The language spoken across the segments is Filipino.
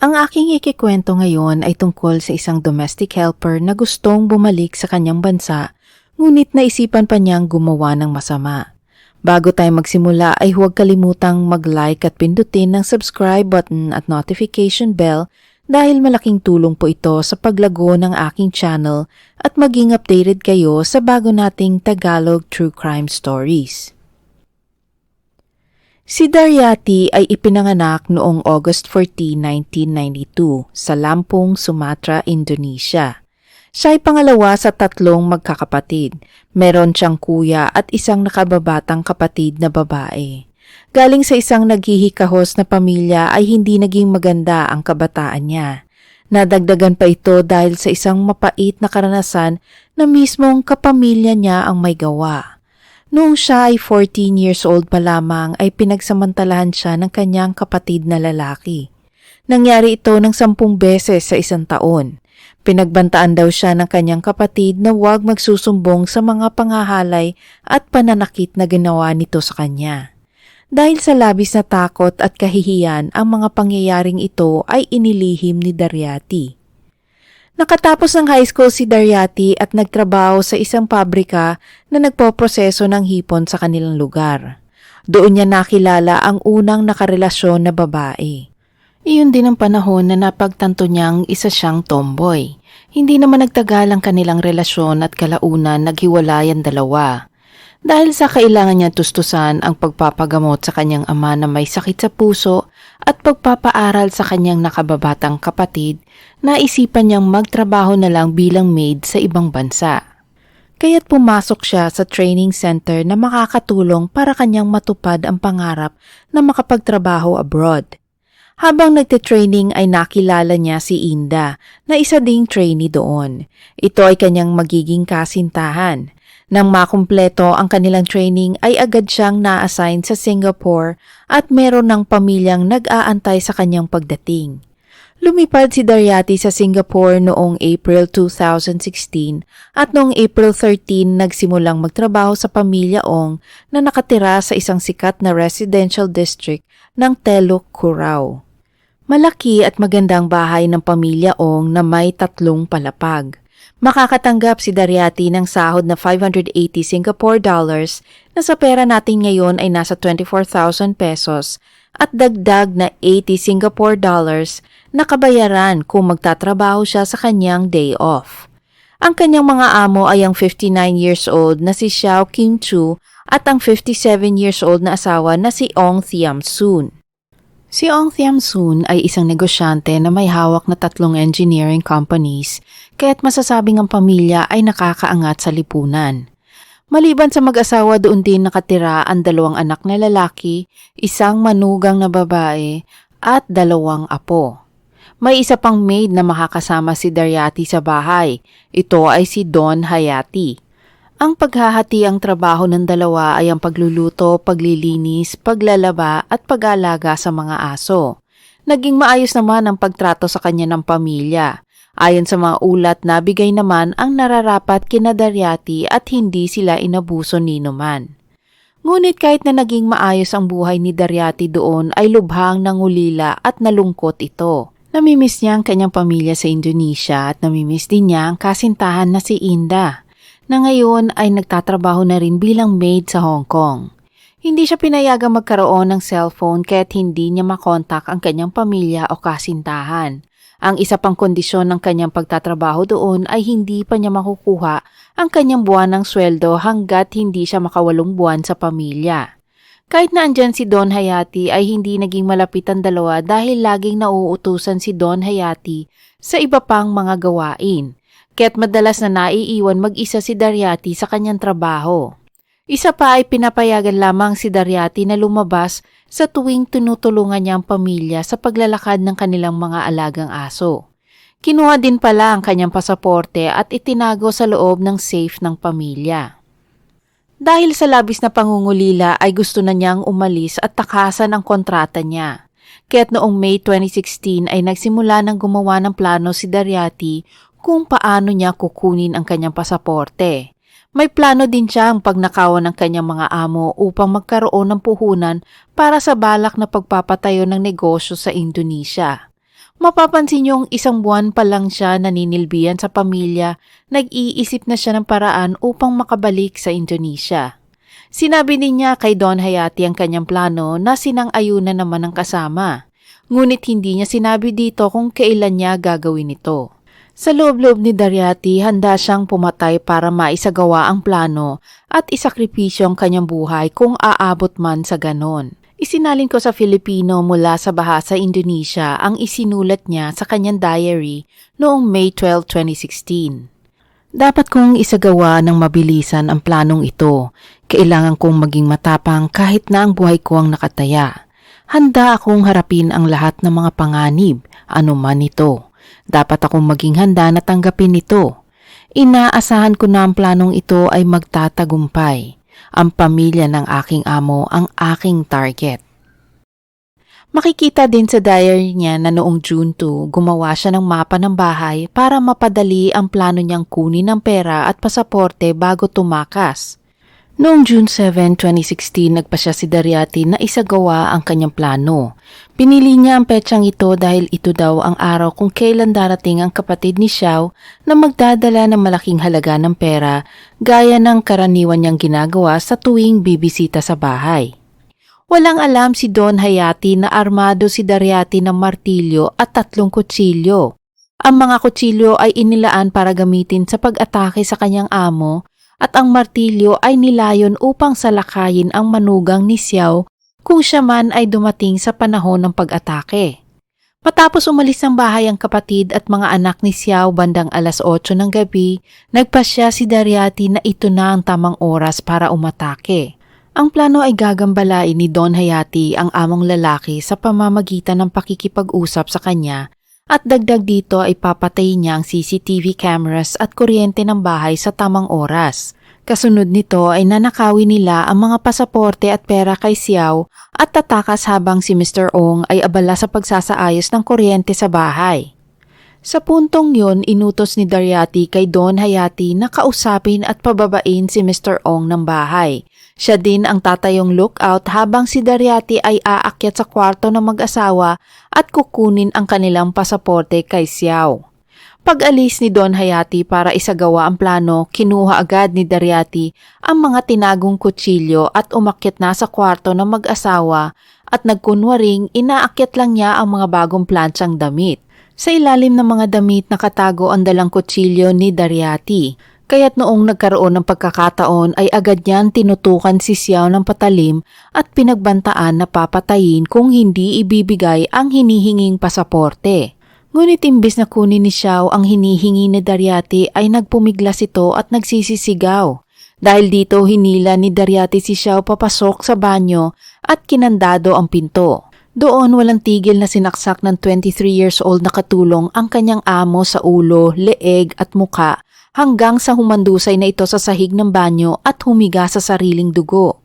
Ang aking ikikwento ngayon ay tungkol sa isang domestic helper na gustong bumalik sa kanyang bansa ngunit naisipan pa niyang gumawa ng masama. Bago tayo magsimula ay huwag kalimutang mag-like at pindutin ng subscribe button at notification bell dahil malaking tulong po ito sa paglago ng aking channel at maging updated kayo sa bago nating Tagalog True Crime Stories. Si Daryati ay ipinanganak noong August 14, 1992 sa Lampung, Sumatra, Indonesia. Siya ay pangalawa sa tatlong magkakapatid. Meron siyang kuya at isang nakababatang kapatid na babae. Galing sa isang naghihikahos na pamilya ay hindi naging maganda ang kabataan niya. Nadagdagan pa ito dahil sa isang mapait na karanasan na mismong kapamilya niya ang may gawa. Noong siya ay 14 years old pa lamang ay pinagsamantalahan siya ng kanyang kapatid na lalaki. Nangyari ito ng sampung beses sa isang taon. Pinagbantaan daw siya ng kanyang kapatid na huwag magsusumbong sa mga pangahalay at pananakit na ginawa nito sa kanya. Dahil sa labis na takot at kahihiyan, ang mga pangyayaring ito ay inilihim ni Daryati. Nakatapos ng high school si Daryati at nagtrabaho sa isang pabrika na nagpoproseso ng hipon sa kanilang lugar. Doon niya nakilala ang unang nakarelasyon na babae. Iyon din ang panahon na napagtanto niyang isa siyang tomboy. Hindi naman nagtagal ang kanilang relasyon at kalaunan naghiwalay ang dalawa. Dahil sa kailangan niya tustusan ang pagpapagamot sa kanyang ama na may sakit sa puso at pagpapaaral sa kanyang nakababatang kapatid, naisipan niyang magtrabaho na lang bilang maid sa ibang bansa. Kaya't pumasok siya sa training center na makakatulong para kanyang matupad ang pangarap na makapagtrabaho abroad. Habang nagte-training ay nakilala niya si Inda na isa ding trainee doon. Ito ay kanyang magiging kasintahan. Nang makumpleto ang kanilang training ay agad siyang na-assign sa Singapore at meron ng pamilyang nag-aantay sa kanyang pagdating. Lumipad si Daryati sa Singapore noong April 2016 at noong April 13 nagsimulang magtrabaho sa pamilya Ong na nakatira sa isang sikat na residential district ng Teluk Kurau. Malaki at magandang bahay ng pamilya Ong na may tatlong palapag. Makakatanggap si Daryati ng sahod na 580 Singapore dollars na sa pera natin ngayon ay nasa 24,000 pesos at dagdag na 80 Singapore dollars na kabayaran kung magtatrabaho siya sa kanyang day off. Ang kanyang mga amo ay ang 59 years old na si Xiao Kim Chu at ang 57 years old na asawa na si Ong Thiam Soon. Si Ong Thiam Soon ay isang negosyante na may hawak na tatlong engineering companies kaya't masasabing ang pamilya ay nakakaangat sa lipunan. Maliban sa mag-asawa doon din nakatira ang dalawang anak na lalaki, isang manugang na babae at dalawang apo. May isa pang maid na makakasama si Daryati sa bahay. Ito ay si Don Hayati. Ang paghahati ang trabaho ng dalawa ay ang pagluluto, paglilinis, paglalaba at pag-alaga sa mga aso. Naging maayos naman ang pagtrato sa kanya ng pamilya. Ayon sa mga ulat, nabigay naman ang nararapat kina Daryati at hindi sila inabuso ni Numan. Ngunit kahit na naging maayos ang buhay ni Daryati doon ay lubhang nangulila at nalungkot ito. Namimiss niya ang kanyang pamilya sa Indonesia at namimiss din niya ang kasintahan na si Inda na ngayon ay nagtatrabaho na rin bilang maid sa Hong Kong. Hindi siya pinayagang magkaroon ng cellphone kaya't hindi niya makontak ang kanyang pamilya o kasintahan. Ang isa pang kondisyon ng kanyang pagtatrabaho doon ay hindi pa niya makukuha ang kanyang buwan ng sweldo hanggat hindi siya makawalong buwan sa pamilya. Kahit na andyan si Don Hayati ay hindi naging malapit ang dalawa dahil laging nauutusan si Don Hayati sa iba pang mga gawain kaya't madalas na naiiwan mag-isa si Daryati sa kanyang trabaho. Isa pa ay pinapayagan lamang si Daryati na lumabas sa tuwing tinutulungan niya ang pamilya sa paglalakad ng kanilang mga alagang aso. Kinuha din pala ang kanyang pasaporte at itinago sa loob ng safe ng pamilya. Dahil sa labis na pangungulila ay gusto na niyang umalis at takasan ang kontrata niya. Kaya't noong May 2016 ay nagsimula ng gumawa ng plano si Daryati kung paano niya kukunin ang kanyang pasaporte. May plano din siya ang pagnakawan ng kanyang mga amo upang magkaroon ng puhunan para sa balak na pagpapatayo ng negosyo sa Indonesia. Mapapansin niyong isang buwan pa lang siya naninilbihan sa pamilya, nag-iisip na siya ng paraan upang makabalik sa Indonesia. Sinabi din niya kay Don Hayati ang kanyang plano na sinang-ayunan naman ng kasama. Ngunit hindi niya sinabi dito kung kailan niya gagawin ito. Sa loob-loob ni Daryati, handa siyang pumatay para maisagawa ang plano at isakripisyo ang kanyang buhay kung aabot man sa ganon. Isinalin ko sa Filipino mula sa bahasa Indonesia ang isinulat niya sa kanyang diary noong May 12, 2016. Dapat kong isagawa ng mabilisan ang planong ito. Kailangan kong maging matapang kahit na ang buhay ko ang nakataya. Handa akong harapin ang lahat ng mga panganib, anuman ito. Dapat akong maging handa na tanggapin ito. Inaasahan ko na ang planong ito ay magtatagumpay. Ang pamilya ng aking amo ang aking target. Makikita din sa diary niya na noong June 2, gumawa siya ng mapa ng bahay para mapadali ang plano niyang kunin ang pera at pasaporte bago tumakas. Noong June 7, 2016, nagpa siya si Daryati na isagawa ang kanyang plano. Pinili niya ang petsang ito dahil ito daw ang araw kung kailan darating ang kapatid ni Xiao na magdadala ng malaking halaga ng pera gaya ng karaniwan niyang ginagawa sa tuwing bibisita sa bahay. Walang alam si Don Hayati na armado si Daryati ng martilyo at tatlong kutsilyo. Ang mga kutsilyo ay inilaan para gamitin sa pag-atake sa kanyang amo at ang martilyo ay nilayon upang salakayin ang manugang ni Xiao kung siya man ay dumating sa panahon ng pag-atake. Matapos umalis ng bahay ang kapatid at mga anak ni Xiao bandang alas 8 ng gabi, nagpasya si Daryati na ito na ang tamang oras para umatake. Ang plano ay gagambalain ni Don Hayati ang among lalaki sa pamamagitan ng pakikipag-usap sa kanya at dagdag dito ay papatayin niya ang CCTV cameras at kuryente ng bahay sa tamang oras. Kasunod nito ay nanakawin nila ang mga pasaporte at pera kay Xiao at tatakas habang si Mr. Ong ay abala sa pagsasaayos ng kuryente sa bahay. Sa puntong yon, inutos ni Daryati kay Don Hayati na kausapin at pababain si Mr. Ong ng bahay. Siya din ang tatayong lookout habang si Daryati ay aakyat sa kwarto ng mag-asawa at kukunin ang kanilang pasaporte kay Xiao. Pag-alis ni Don Hayati para isagawa ang plano, kinuha agad ni Daryati ang mga tinagong kutsilyo at umakyat na sa kwarto ng mag-asawa at nagkunwaring inaakyat lang niya ang mga bagong plantsang damit. Sa ilalim ng mga damit nakatago ang dalang kutsilyo ni Daryati. Kaya't noong nagkaroon ng pagkakataon ay agad niyan tinutukan si Xiao ng patalim at pinagbantaan na papatayin kung hindi ibibigay ang hinihinging pasaporte. Ngunit imbis na kunin ni Xiao ang hinihingi ni Daryati ay nagpumiglas ito at nagsisisigaw. Dahil dito hinila ni Daryati si Xiao papasok sa banyo at kinandado ang pinto. Doon walang tigil na sinaksak ng 23 years old na katulong ang kanyang amo sa ulo, leeg at muka hanggang sa humandusay na ito sa sahig ng banyo at humiga sa sariling dugo.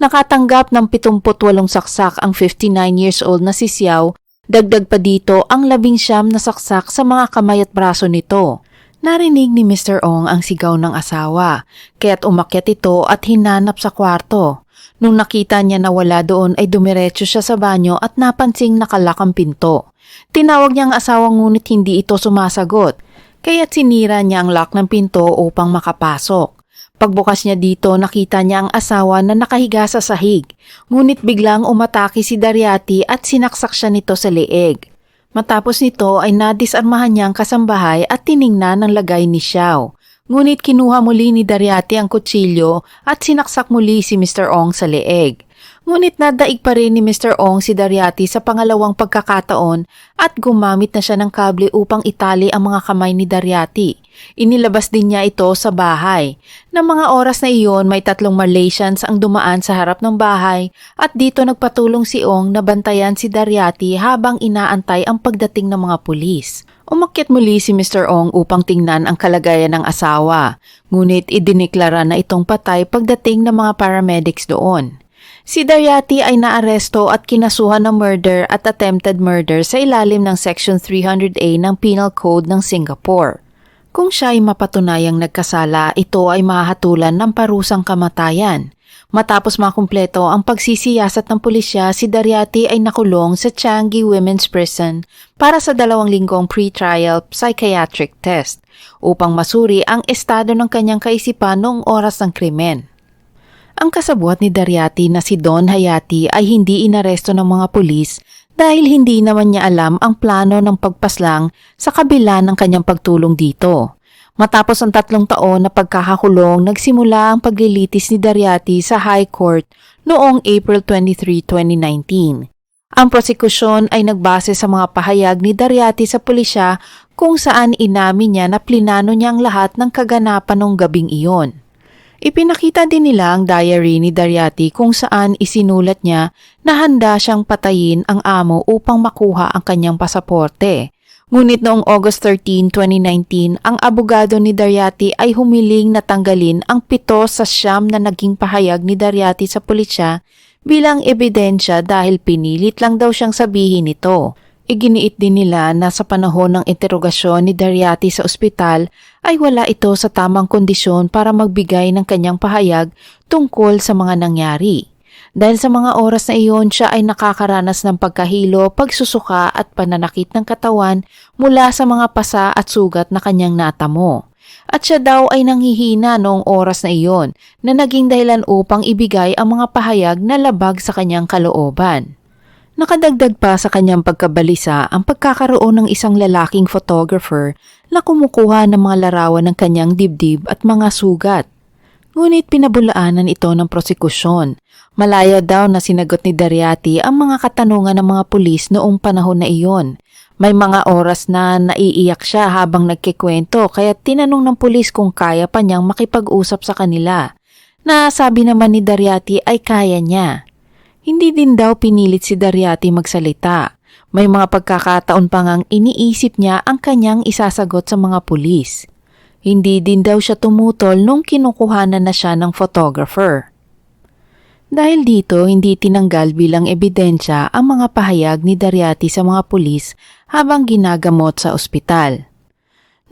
Nakatanggap ng 78 saksak ang 59 years old na si Xiao, dagdag pa dito ang labing siyam na saksak sa mga kamay at braso nito. Narinig ni Mr. Ong ang sigaw ng asawa, kaya't umakyat ito at hinanap sa kwarto. Nung nakita niya na wala doon ay dumiretso siya sa banyo at napansing nakalak ang pinto. Tinawag niya ang asawa ngunit hindi ito sumasagot, kaya't sinira niya ang lock ng pinto upang makapasok. Pagbukas niya dito, nakita niya ang asawa na nakahiga sa sahig, ngunit biglang umatake si Daryati at sinaksak siya nito sa leeg. Matapos nito ay nadisarmahan niya ang kasambahay at tiningnan ang lagay ni Xiao. Ngunit kinuha muli ni Daryati ang kutsilyo at sinaksak muli si Mr. Ong sa leeg. Ngunit nadaig pa rin ni Mr. Ong si Daryati sa pangalawang pagkakataon at gumamit na siya ng kable upang itali ang mga kamay ni Daryati. Inilabas din niya ito sa bahay. Nang mga oras na iyon, may tatlong Malaysians ang dumaan sa harap ng bahay at dito nagpatulong si Ong na bantayan si Daryati habang inaantay ang pagdating ng mga pulis. Umakyat muli si Mr. Ong upang tingnan ang kalagayan ng asawa, ngunit idiniklara na itong patay pagdating ng mga paramedics doon. Si Daryati ay naaresto at kinasuhan ng murder at attempted murder sa ilalim ng Section 300A ng Penal Code ng Singapore. Kung siya ay mapatunayang nagkasala, ito ay mahatulan ng parusang kamatayan. Matapos makumpleto ang pagsisiyasat ng pulisya, si Daryati ay nakulong sa Changi Women's Prison para sa dalawang linggong pre-trial psychiatric test upang masuri ang estado ng kanyang kaisipan noong oras ng krimen. Ang kasabwat ni Daryati na si Don Hayati ay hindi inaresto ng mga pulis dahil hindi naman niya alam ang plano ng pagpaslang sa kabila ng kanyang pagtulong dito. Matapos ang tatlong taon na pagkakakulong, nagsimula ang paglilitis ni Daryati sa High Court noong April 23, 2019. Ang prosekusyon ay nagbase sa mga pahayag ni Daryati sa pulisya kung saan inamin niya na plinano niya ang lahat ng kaganapan ng gabing iyon. Ipinakita din nila ang diary ni Daryati kung saan isinulat niya na handa siyang patayin ang amo upang makuha ang kanyang pasaporte. Ngunit noong August 13, 2019, ang abogado ni Daryati ay humiling na tanggalin ang pito sa siyam na naging pahayag ni Daryati sa pulisya bilang ebidensya dahil pinilit lang daw siyang sabihin ito. Iginiit din nila na sa panahon ng interogasyon ni Daryati sa ospital ay wala ito sa tamang kondisyon para magbigay ng kanyang pahayag tungkol sa mga nangyari. Dahil sa mga oras na iyon, siya ay nakakaranas ng pagkahilo, pagsusuka at pananakit ng katawan mula sa mga pasa at sugat na kanyang natamo. At siya daw ay nanghihina noong oras na iyon na naging dahilan upang ibigay ang mga pahayag na labag sa kanyang kalooban. Nakadagdag pa sa kanyang pagkabalisa ang pagkakaroon ng isang lalaking photographer na kumukuha ng mga larawan ng kanyang dibdib at mga sugat. Ngunit pinabulaanan ito ng prosekusyon. Malaya daw na sinagot ni Daryati ang mga katanungan ng mga pulis noong panahon na iyon. May mga oras na naiiyak siya habang nagkikwento kaya tinanong ng pulis kung kaya pa niyang makipag-usap sa kanila. Na sabi naman ni Daryati ay kaya niya. Hindi din daw pinilit si Daryati magsalita. May mga pagkakataon pa ngang iniisip niya ang kanyang isasagot sa mga pulis. Hindi din daw siya tumutol nung kinukuhanan na siya ng photographer. Dahil dito, hindi tinanggal bilang ebidensya ang mga pahayag ni Daryati sa mga pulis habang ginagamot sa ospital.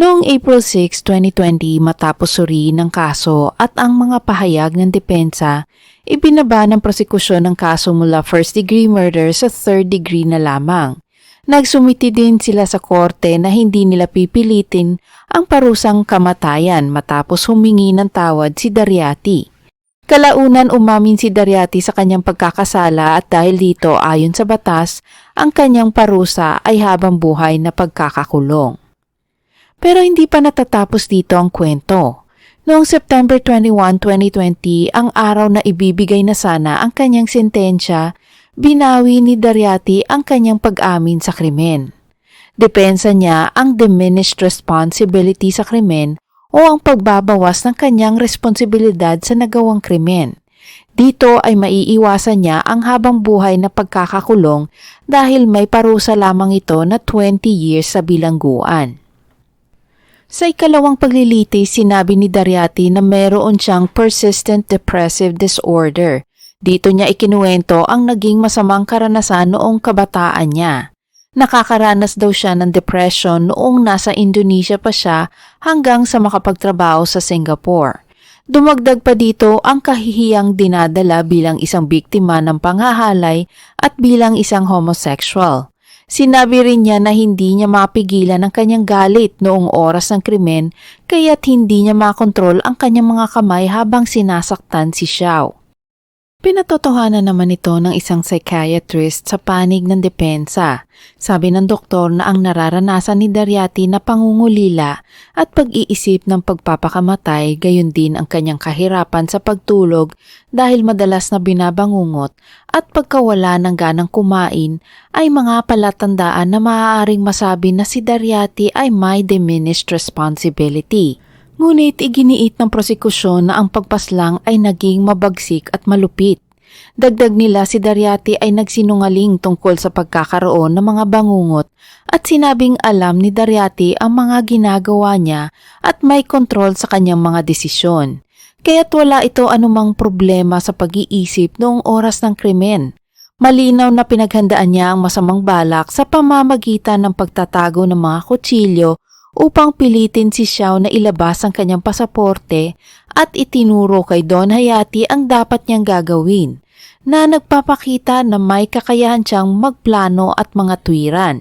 Noong April 6, 2020 matapos suriin ng kaso at ang mga pahayag ng depensa, ibinaba ng prosekusyon ng kaso mula first degree murder sa third degree na lamang. Nagsumiti din sila sa korte na hindi nila pipilitin ang parusang kamatayan matapos humingi ng tawad si Daryati. Kalaunan umamin si Daryati sa kanyang pagkakasala at dahil dito ayon sa batas, ang kanyang parusa ay habang buhay na pagkakakulong. Pero hindi pa natatapos dito ang kwento. Noong September 21, 2020, ang araw na ibibigay na sana ang kanyang sentensya, binawi ni Daryati ang kanyang pag-amin sa krimen. Depensa niya ang diminished responsibility sa krimen o ang pagbabawas ng kanyang responsibilidad sa nagawang krimen. Dito ay maiiwasan niya ang habang buhay na pagkakakulong dahil may parusa lamang ito na 20 years sa bilangguan. Sa ikalawang paglilitis, sinabi ni Daryati na meron siyang persistent depressive disorder. Dito niya ikinuwento ang naging masamang karanasan noong kabataan niya. Nakakaranas daw siya ng depression noong nasa Indonesia pa siya hanggang sa makapagtrabaho sa Singapore. Dumagdag pa dito ang kahihiyang dinadala bilang isang biktima ng panghahalay at bilang isang homosexual. Sinabi rin niya na hindi niya mapigilan ang kanyang galit noong oras ng krimen kaya't hindi niya makontrol ang kanyang mga kamay habang sinasaktan si Xiao. Pinatotohanan naman ito ng isang psychiatrist sa panig ng depensa. Sabi ng doktor na ang nararanasan ni Daryati na pangungulila at pag-iisip ng pagpapakamatay gayon din ang kanyang kahirapan sa pagtulog dahil madalas na binabangungot at pagkawala ng ganang kumain ay mga palatandaan na maaaring masabi na si Daryati ay may diminished responsibility. Ngunit iginiit ng prosekusyon na ang pagpaslang ay naging mabagsik at malupit. Dagdag nila si Daryati ay nagsinungaling tungkol sa pagkakaroon ng mga bangungot at sinabing alam ni Daryati ang mga ginagawa niya at may kontrol sa kanyang mga desisyon. Kaya't wala ito anumang problema sa pag-iisip noong oras ng krimen. Malinaw na pinaghandaan niya ang masamang balak sa pamamagitan ng pagtatago ng mga kutsilyo upang pilitin si Xiao na ilabas ang kanyang pasaporte at itinuro kay Don Hayati ang dapat niyang gagawin na nagpapakita na may kakayahan siyang magplano at mga tuwiran.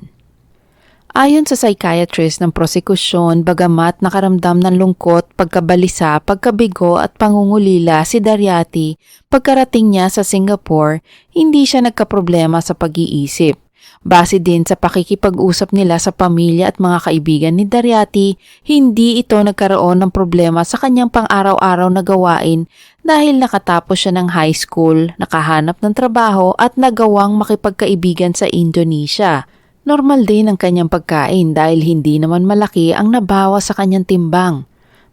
Ayon sa psychiatrist ng prosekusyon, bagamat nakaramdam ng lungkot, pagkabalisa, pagkabigo at pangungulila si Daryati pagkarating niya sa Singapore, hindi siya nagkaproblema sa pag-iisip. Base din sa pakikipag-usap nila sa pamilya at mga kaibigan ni Daryati, hindi ito nagkaroon ng problema sa kanyang pang-araw-araw na gawain dahil nakatapos siya ng high school, nakahanap ng trabaho at nagawang makipagkaibigan sa Indonesia. Normal din ang kanyang pagkain dahil hindi naman malaki ang nabawa sa kanyang timbang.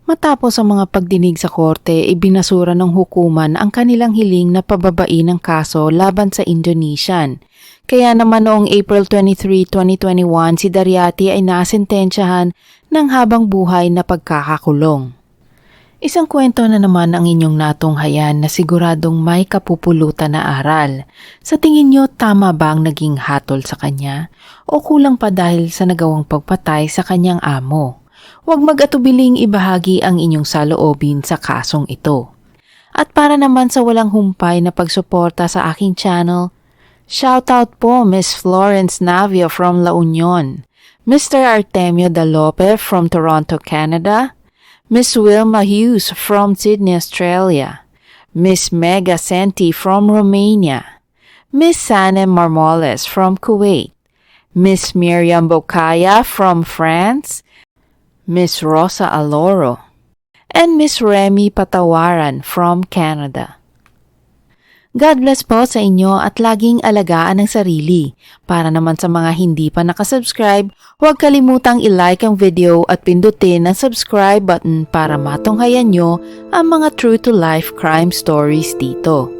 Matapos ang mga pagdinig sa korte, ibinasura ng hukuman ang kanilang hiling na pababain ng kaso laban sa Indonesian. Kaya naman noong April 23, 2021, si Daryati ay nasentensyahan ng habang buhay na pagkakakulong. Isang kwento na naman ang inyong natunghayan na siguradong may kapupulutan na aral. Sa tingin nyo, tama ba ang naging hatol sa kanya? O kulang pa dahil sa nagawang pagpatay sa kanyang amo? Huwag mag-atubiling ibahagi ang inyong saloobin sa kasong ito. At para naman sa walang humpay na pagsuporta sa aking channel, shoutout po Miss Florence Navia from La Union, Mr. Artemio Dalope from Toronto, Canada, Miss Wilma Hughes from Sydney, Australia, Miss Mega Senti from Romania, Miss Sana Marmoles from Kuwait, Miss Miriam Bocaya from France, Miss Rosa Aloro, and Miss Remy Patawaran from Canada. God bless po sa inyo at laging alagaan ang sarili. Para naman sa mga hindi pa nakasubscribe, huwag kalimutang i-like ang video at pindutin ang subscribe button para matunghayan nyo ang mga true to life crime stories dito.